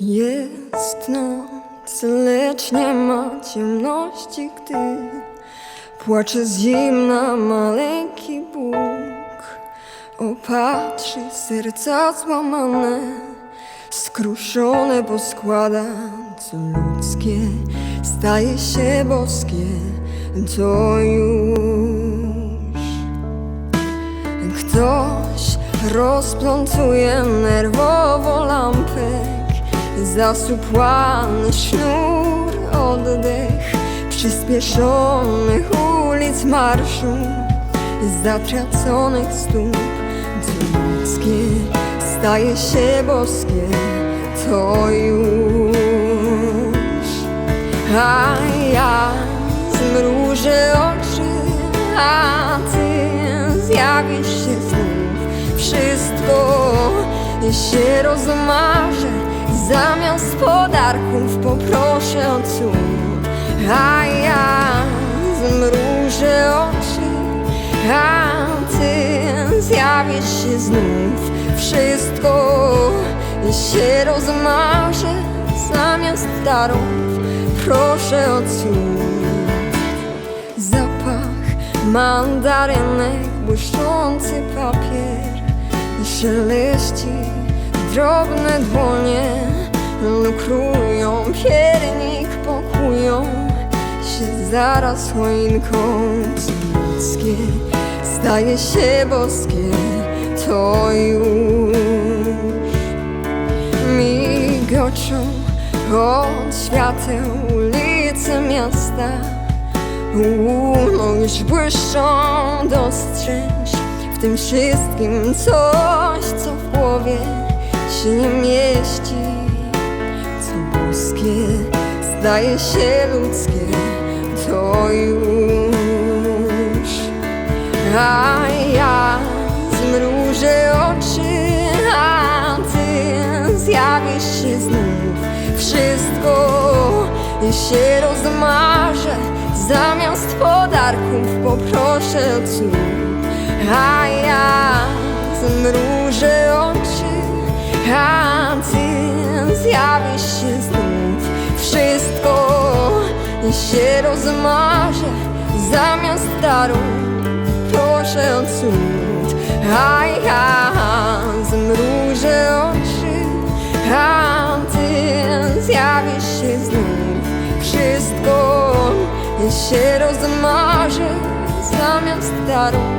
Jest noc, lecz nie ma ciemności, gdy płacze zimna maleńki Bóg. Opatrzy serca złamane, skruszone, bo składa co ludzkie, staje się boskie, to już. Ktoś rozplątuje nerwowo lampek Zasupłany sznur, oddech Przyspieszonych ulic marszu Zatraconych stóp. To ludzkie staje się boskie To już. A ja zmrużę oczy A ty zjawisz się znów. Wszystko się rozmarzy Zamiast podarków poproszę o cud A ja zmrużę oczy A ty zjawisz się znów. Wszystko się rozmarzy Zamiast darów. Proszę o cud. Zapach mandarynek, błyszczący papier Szeleści drobne dłonie Lukrują, piernik pokują Się zaraz choinką ludzkie staje się boskie To już. Migoczą od świateł ulice miasta. Umoż błyszczą dostrzeż w tym wszystkim coś, co w głowie się nie mieści staje się ludzkie, to już. A ja zmrużę oczy, a ty zjawisz się znów. Wszystko się rozmarzę Zamiast podarków poproszę o cud. A ja zmrużę oczy A ty zjawisz się się rozmarzę Zamiast darów proszę o cud. A ja zmrużę oczy A ty zjawisz się znów. Wszystko się rozmarzy Zamiast darów